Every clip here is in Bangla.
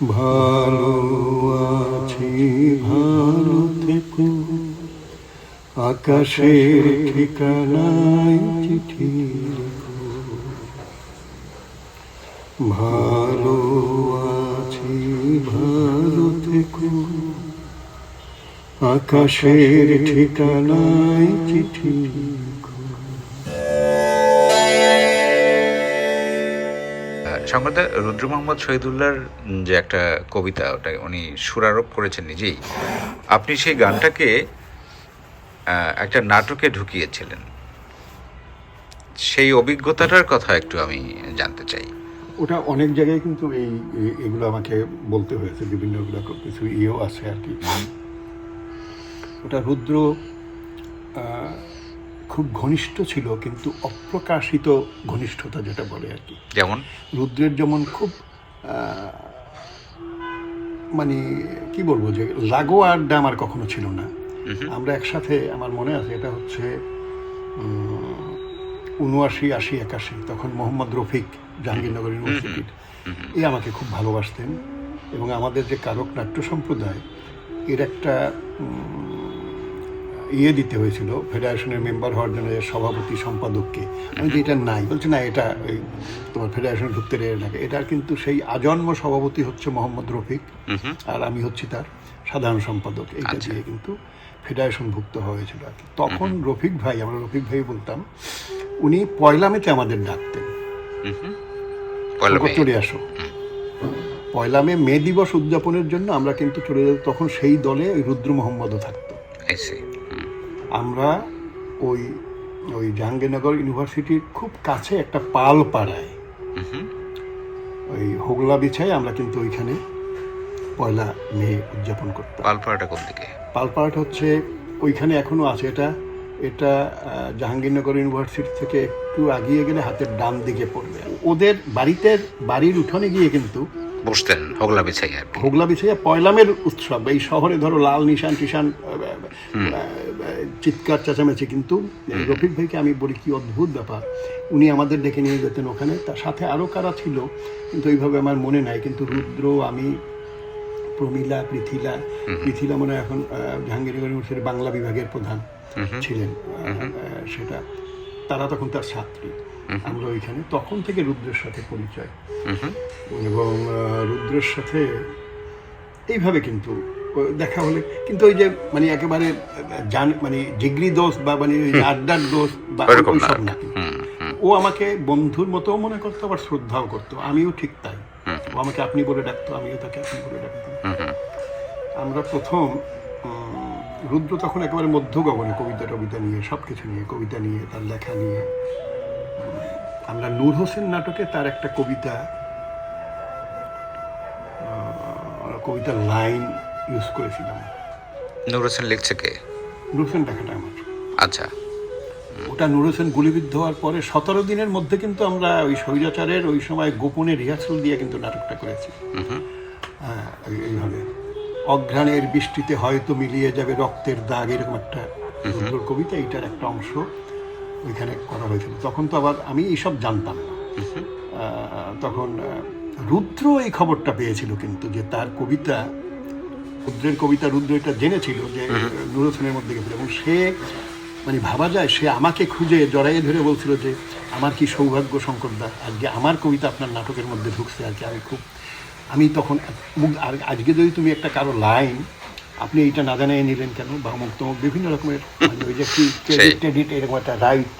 ভালো আছি ভালো থেকো আকাশের ঠিকানায় চিঠি। ভালো আছি ভালো থেকো আকাশের ঠিকানায় চিঠি লেখো। রুদ্র মোহাম্মদ শহীদুল্লাহর যে একটা কবিতা ওটা উনি সুরারোপ করেছেন নিজেই আপনি সেই গানটাকে একটা নাটকে ঢুকিয়েছিলেন। সেই অভিজ্ঞতাটার কথা একটু আমি জানতে চাই। ওটা অনেক জায়গায় কিন্তু এই এগুলো আমাকে বলতে হয়েছে বিভিন্ন কিছু ইয়েও আছে আর কি। ওটা রুদ্র খুব ঘনিষ্ঠ ছিল কিন্তু অপ্রকাশিত ঘনিষ্ঠতা যেটা বলে আর কি। যেমন? রুদ্রের যেমন খুব মানে কি বলব যে লাগোয়া আড্ডা আমার কখনো ছিল না। আমরা একসাথে আমার মনে আছে এটা হচ্ছে উনআশি আশি একাশি তখন মোহাম্মদ রফিক জাহাঙ্গীরনগর ইউনিভার্সিটির। এ আমাকে খুব ভালোবাসতেন এবং আমাদের যে কারক নাট্য সম্প্রদায় এর একটা ইয়ে দিতে হয়েছিল ফেডারেশনের মেম্বার হওয়ার জন্য এর সভাপতি সম্পাদককে। আমি যে এটা নাই। বলছে না এটা এই তোমার ফেডারেশন ঢুকতে রেড়ে থাকে এটার কিন্তু সেই আজন্ম সভাপতি হচ্ছে মোহাম্মদ রফিক আর আমি হচ্ছি তার সাধারণ সম্পাদক। এইটা আচ্ছা। দিয়ে কিন্তু ফেডারেশন ভুক্ত হয়েছিল আর কি। তখন রফিক ভাই আমরা রফিক ভাই বলতাম উনি পয়লা মেতে আমাদের ডাকতেন। চলে আসো। পয়লা মে মে দিবস উদযাপনের জন্য আমরা কিন্তু চলে যেত তখন সেই দলে ওই রুদ্র মোহাম্মদও থাকতো। আমরা ওই ওই জাহাঙ্গীরনগর ইউনিভার্সিটির খুব কাছে একটা পাল পাড়ায় ওই হোগলা বিছায় আমরা কিন্তু ওইখানে পয়লা মে উদযাপন করতাম। পালপাড়াটা কোন দিকে? পালপাড়াটা হচ্ছে ওইখানে এখনও আছে। এটা এটা জাহাঙ্গীরনগর ইউনিভার্সিটি থেকে একটু আগিয়ে গেলে হাতের ডান দিকে পড়বে। ওদের বাড়িতে বাড়ির উঠোনে গিয়ে কিন্তু বসতেন হোগলা বিছাই আর কি। হোগলা বিছাইয়া পয়লামের উৎসব। এই শহরে ধরো লাল নিশান টিশান চিৎকার চেঁচামেচি কিন্তু রফিক ভাইকে আমি বলি কি অদ্ভুত ব্যাপার। উনি আমাদের ডেকে নিয়ে যেতেন ওখানে। তার সাথে আরও কারা ছিল কিন্তু এইভাবে আমার মনে নাই। কিন্তু রুদ্র আমি প্রমীলা পৃথিলা পৃথিলা মনে হয় এখন জাহাঙ্গীরনগর ইউনিভার্সিটির বাংলা বিভাগের প্রধান ছিলেন সেটা। তারা তখন তার ছাত্রী। আমরা ওইখানে তখন থেকে রুদ্রের সাথে পরিচয়। এবং রুদ্রের সাথে এইভাবে কিন্তু দেখা হলে কিন্তু ওই যে মানে একেবারে জান মানে জিগরি দোষ বা মানে আড্ডার দোষ বা ওইসব না। ও আমাকে বন্ধুর মতো মনে করতো আবার শ্রদ্ধাও করতো। আমিও ঠিক তাই। ও আমাকে আপনি বলে ডাকতো আমিও তাকে আপনি বলে ডাকতাম। হুম, হুম। আমরা প্রথম রুদ্র তখন একেবারে মধ্য গগনে কবিতা টবিতা নিয়ে সব কিছু নিয়ে কবিতা নিয়ে তার লেখা নিয়ে আমরা নূর হোসেন নাটকে তার একটা কবিতা কবিতার লাইন ইউজ করেছিলাম। নূর হোসেন লিখছে কে? নূর হোসেন লেখাটা আমার। আচ্ছা। ওটা নূর হোসেন গুলিবিদ্ধ হওয়ার পরে সতেরো দিনের মধ্যে কিন্তু আমরা ওই স্বৈরাচারের ওই সময় গোপনে রিহার্সাল দিয়ে কিন্তু নাটকটা করেছি। হ্যাঁ এইভাবে। অঘ্রাণের বৃষ্টিতে হয়তো মিলিয়ে যাবে রক্তের দাগ এরকম একটা কবিতা এইটার একটা অংশ। ওইখানে করা হয়েছিল তখন তো আবার আমি এইসব জানতাম না। তখন রুদ্র এই খবরটা পেয়েছিল কিন্তু যে তার কবিতা রুদ্রের কবিতা রুদ্র এটা জেনেছিল যে নূর হোসেনের মধ্যে গেছিল এবং সে মানে ভাবা যায় সে আমাকে খুঁজে জড়াইয়ে ধরে বলছিল যে আমার কি সৌভাগ্য শঙ্করদা আজকে আমার কবিতা আপনার নাটকের মধ্যে ঢুকছে আর কি। আমি খুব আমি তখন আজকে যদি তুমি একটা কারও লাইন আপনি এটা না জানিয়ে নিলেন কেন? বা অমুক তমুক বিভিন্ন রকমের মানে ওই যে কি ক্রেডিট টেডিট এরকম একটা রাইট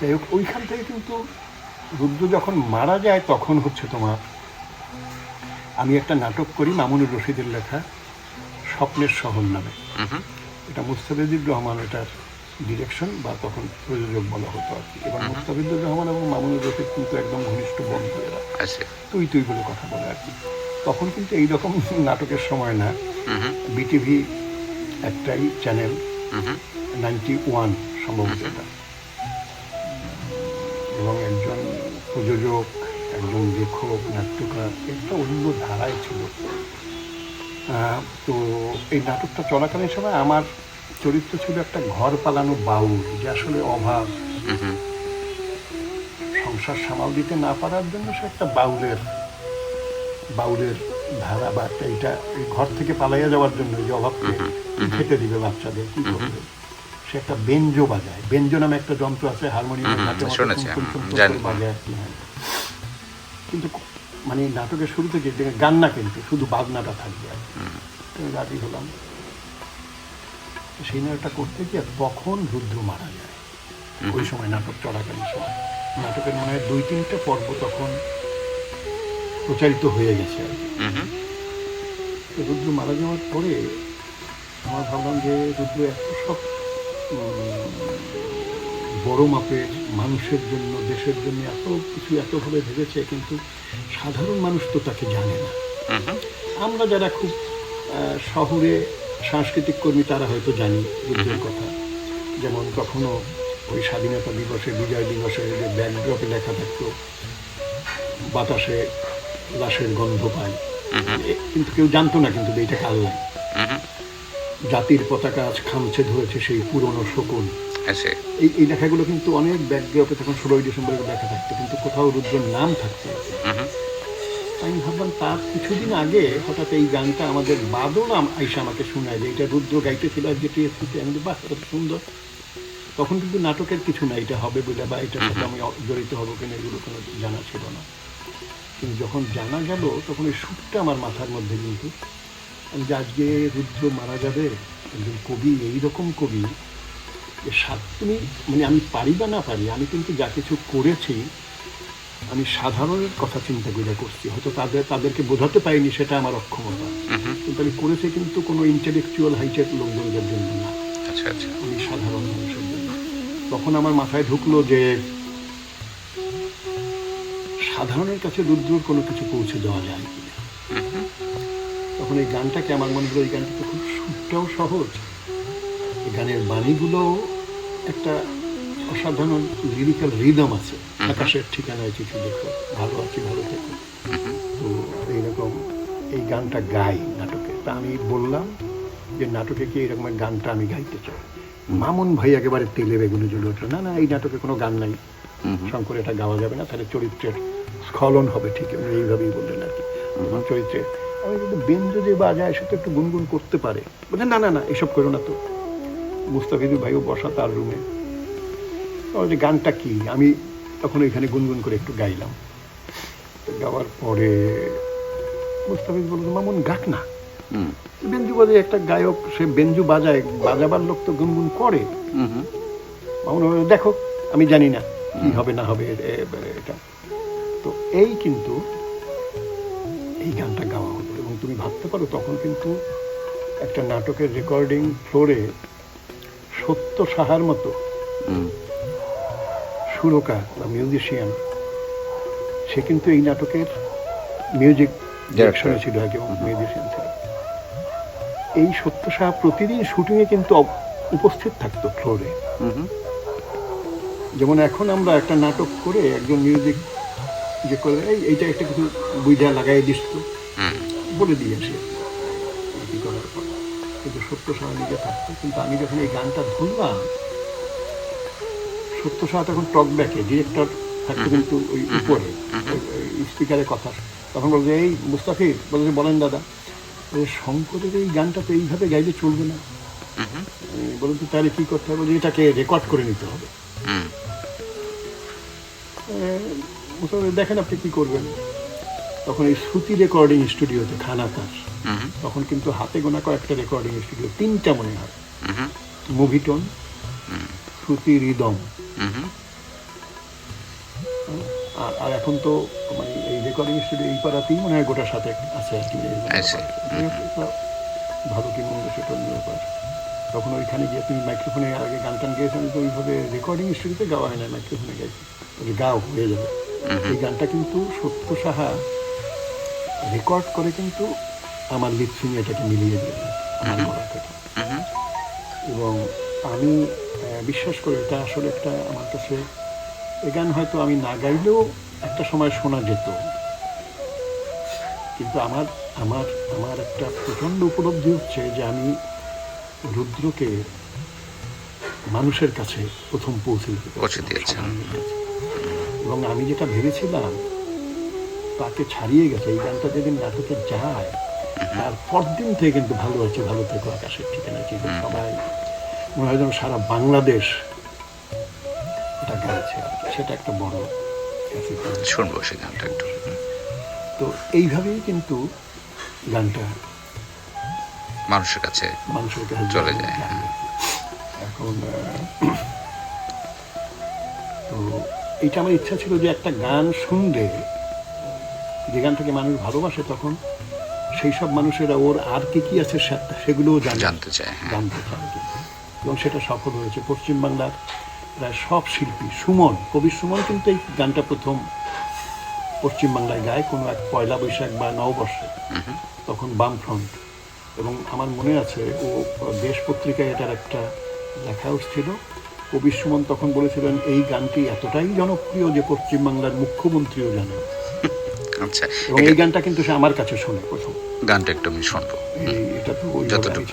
যাই হোক ওইখান থেকে কিন্তু রুদ্র যখন মারা যায় তখন হচ্ছে তোমার আমি একটা নাটক করি মামুনুর রশিদের লেখা স্বপ্নের শহর নামে। এটা মুস্তাফিজুর রহমান এটার ডিরেকশন বা তখন প্রযোজক বলা হতো আর কি। এবং মুস্তাফিজুর রহমান এবং মামুনুর রশিদ কিন্তু একদম ঘনিষ্ঠ বন্ধু এরা। আচ্ছা। তুই তুই বলে কথা বলে আর কি। তখন কিন্তু এইরকম নাটকের সময় না বিটিভি একটাই চ্যানেল নাইনটি ওয়ান সম্ভবত এটা। এবং একজন প্রযোজক একজন লেখক নাট্যকার একটা অন্য ধারায় ছিল। তো এই নাটকটা চলাকালীন সময় আমার চরিত্র ছিল একটা ঘর পালানো বাউল যে আসলে অভাব। সংসার সামাল দিতে না পারার জন্য সে একটা বাউলের বাউলের ধারা বা একটা এটা ঘর থেকে পালাইয়া যাওয়ার জন্য যে অভাবকে খেতে দিবে বাচ্চাদের কি করবে? সে একটা বেঞ্জো বাজায়। বেঞ্জো নামে একটা যন্ত্র আছে বাজায়। হ্যাঁ। কিন্তু মানে নাটকের শুরু থেকে গান না কিন্তু শুধু বাজনাটা থাকবে। তো রাজি হলাম। সেই নাটকটা করতে গিয়ে তখন রুদ্র মারা যায়। ওই সময় নাটক চলাকালীন সময়। নাটকের মনে হয় দুই তিনটে পর্ব তখন প্রচারিত হয়ে গেছে আর কি। রুদ্র মারা যাওয়ার পরে আমার ভাবলাম যে রুদ্র এত সব বড় মাপের মানুষের জন্য দেশের জন্য এত কিছু এতভাবে ভেবেছে কিন্তু সাধারণ মানুষ তো তাকে জানে না। আমরা যারা খুব শহরে সাংস্কৃতিক কর্মী তারা হয়তো জানি রুদ্রের কথা। যেমন কখনো ওই স্বাধীনতা দিবসে বিজয় দিবসে যে ব্যাকড্রপে লেখা থাকতো বাতাসে লাশের গন্ধ পায়। কিন্তু কেউ জানতো না কিন্তু কাল্লাই হুম হুম জাতির পতাকা আজ খামছে ধরেছে সেই পুরনো শকুন। এই এই লেখাগুলো কিন্তু অনেক ব্যাকড্রপে তখন ষোলোই ডিসেম্বরে লেখা থাকতো কিন্তু কোথাও রুদ্রের নাম থাকতো আমি ভাবলাম তার কিছুদিন আগে হঠাৎ এই গানটা আমাদের বাদল আইসা আমাকে শোনায় যে এটা রুদ্র গাইতেছিল আর যে টিএসপিতে আমি বাহ এটা তো সুন্দর। তখন কিন্তু নাটকের কিছু না এটা হবে বলে বা এটার সাথে আমি জড়িত হব কিনা এগুলো কোনো জানা ছিল না। কিন্তু যখন জানা গেল তখন এই সুরটা আমার মাথার মধ্যে কিন্তু আমি যে আজকে রুদ্র মারা যাবে একজন কবি এইরকম কবি যে সাত তুমি মানে আমি পারি বা না পারি আমি কিন্তু যা কিছু করেছি আমি সাধারণের কথা চিন্তা করে করছি। হয়তো তাদের তাদেরকে বোঝাতে পারিনি সেটা আমার অক্ষমতা। কিন্তু আমি করেছি কিন্তু কোনো ইন্টেলেকচুয়াল হাইটের লোকজনদের জন্য না। আচ্ছা আচ্ছা। আমি সাধারণ মানুষের জন্য। তখন আমার মাথায় ঢুকলো যে সাধারণের কাছে দূর দূর কোনো কিছু পৌঁছে দেওয়া যায় কিনা? তখন এই গানটাকে আমার মনে হলো এই গানটা তো খুব সুরটাও সহজ। এই গানের বাণীগুলোও একটা অসাধারণ লিরিক্যাল রিদম আছে। আকাশের ঠিকানায় চিঠি দেখো ভালো আছি ভালো থেকো। তো এইরকম এই গানটা গাই নাটকে। তা আমি বললাম যে নাটকে কি এরকম গানটা আমি গাইতে চাই? মামুন ভাই একেবারে তেলে বেগুনে জ্বলে উঠল না না এই নাটকে কোনো গান নাই। শঙ্কর এটা গাওয়া যাবে না তাহলে চরিত্রের স্খলন হবে ঠিক উনি এইভাবেই বললেন আর কি তখন চরিত্রে। আমি কিন্তু বেঞ্জ যে বাজায় সে তো একটু গুনগুন করতে পারে। বলে না না না এসব করো না তো। মুস্তাফিদুর ভাইও বসা তার রুমে যে গানটা কি আমি তখন ওইখানে গুনগুন করে একটু গাইলাম। গাওয়ার পরে মুস্তাফিজ বলল মামুন গাক না। বেঞ্জু বাজায় একটা গায়ক সে বেঞ্জু বাজায় বাজাবার লোক তো গুনগুন করে। মামুন দেখো আমি জানি না কি হবে না হবে এটা। তো এই কিন্তু এই গানটা গাওয়া হলো এবং তুমি ভাবতে পারো তখন কিন্তু একটা নাটকের রেকর্ডিং ফ্লোরে সত্য সাহার মতো সুরকার বা মিউজিশিয়ান সে কিন্তু এই নাটকের মিউজিক. ডিরেকশনে ছিল আগে মিউজিশিয়ান ছিল। এই সত্য সাহা প্রতিদিন শুটিংয়ে কিন্তু উপস্থিত থাকতো ফ্লোরে যেমন এখন আমরা একটা নাটক করে একজন মিউজিক যে করে এই এইটা একটা কিছু বুঝা লাগাই দিস তো। বলে দিয়ে আসি। কি করার পর। কিন্তু সত্য সাহা নিজে থাকতো। কিন্তু আমি যখন এই গানটা ধরলাম সত্য সাহা তখন টক ব্যাকে ডিরেক্টর থাকতো কিন্তু ওই উপরে স্পিকারে কথা। তখন বলছে এই মুস্তাফির বলছে বলেন দাদা। শঙ্করের এই গানটা তো এইভাবে গাইলে চলবে না। বলুন তো তাহলে কী করতে হবে? এটাকে রেকর্ড করে নিতে হবে। দেখেন আপনি কি করবেন? তখন এই শ্রুতি রেকর্ডিং স্টুডিওতে খানাকার তখন কিন্তু হাতে গোনা কয়েকটা রেকর্ডিং স্টুডিও তিনটা মনে হয়। মুভিটন শ্রুতি রিদম হুম আর আর এখন তো মানে এই রেকর্ডিং স্টুডিও এই পাড়াতেই মনে হয় গোটার সাথে আছে আর কি। ভালো কি মন্দ সেটা ব্যাপার। তখন ওইখানে গিয়ে তুমি মাইক্রোফোনে আগে গান টান গেয়েছেন তো ওইভাবে রেকর্ডিং স্টুডিওতে গাওয়া হয় না মাইক্রোফোনে ওই গাও হয়ে যাবে। এই গানটা কিন্তু সত্য সাহা রেকর্ড করে কিন্তু আমার লিপসিং এটাকে মিলিয়ে দিয়ে আমার গলা থেকে এবং আমি বিশ্বাস করি এটা আসলে একটা আমার কাছে এ গান হয়তো আমি না গাইলেও একটা সময় শোনা যেত। কিন্তু আমার আমার আমার একটা প্রচণ্ড উপলব্ধি হচ্ছে যে আমি রুদ্রকে মানুষের কাছে প্রথম পৌঁছে দিতে পৌঁছে দিয়েছেন। এবং আমি যেটা ভেবেছিলাম তাকে ছাড়িয়ে গেছে। এই গানটা যেদিন নাটকে যায় তার পরদিন থেকে কিন্তু ভালো আছে ভালো থেকো আকাশের ঠিকানা। ছিল সবাই মনে হয় যেন সারা বাংলাদেশ এটা গাইছে। সেটা একটা বড়। শুনব সেই গানটা একটু। তো এইভাবেই কিন্তু গানটা মানুষের কাছে মানুষের কাছে চলে যায়। এখন এটা আমার ইচ্ছা ছিল যে একটা গান শুনলে যে গানটাকে মানুষ ভালোবাসে তখন সেই সব মানুষেরা ওর আর কি কি আছে সেগুলোও জানে। জানতে চায় হ্যাঁ। জানতে চায়। এবং সেটা সফল হয়েছে। পশ্চিমবাংলার প্রায় সব শিল্পী সুমন কবি সুমন কিন্তু এই গানটা প্রথম পশ্চিমবাংলায় গায় কোনো এক পয়লা বৈশাখ বা নববর্ষে। তখন বামফ্রন্ট। এবং আমার মনে আছে ও দেশ পত্রিকায় এটার একটা লেখাও ছিল। কবি সুমন তখন বলেছিলেন এই গানটি এতটাই জনপ্রিয় যে পশ্চিমবাংলার মুখ্যমন্ত্রীও জানেন। আচ্ছা এবং এই গানটা কিন্তু সে আমার কাছে শোনে প্রথম। গানটা একটু আমি শুনব। এটা তো যতটুকু।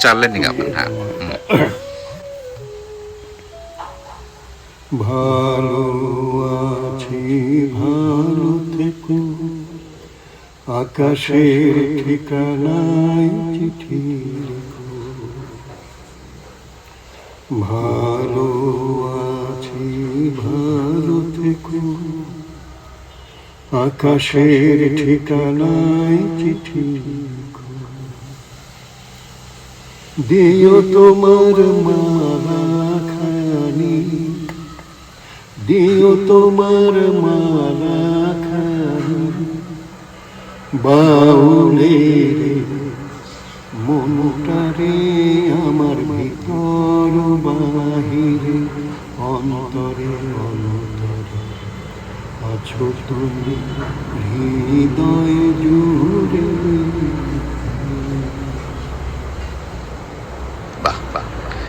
চাললেন হ্যাঁ। ভালো আছি ভালো থেকো। আকাশের ঠিকানায় চিঠি। ভালো আছি, ভালো থেকো। আকাশের ঠিকানায় চিঠি। দিও তোমার মালা খানি। দিও তোমার মালা খানি। বাউলের মনটারে অন্তরে অন্তরে আছো তুমি হৃদয় জুড়ে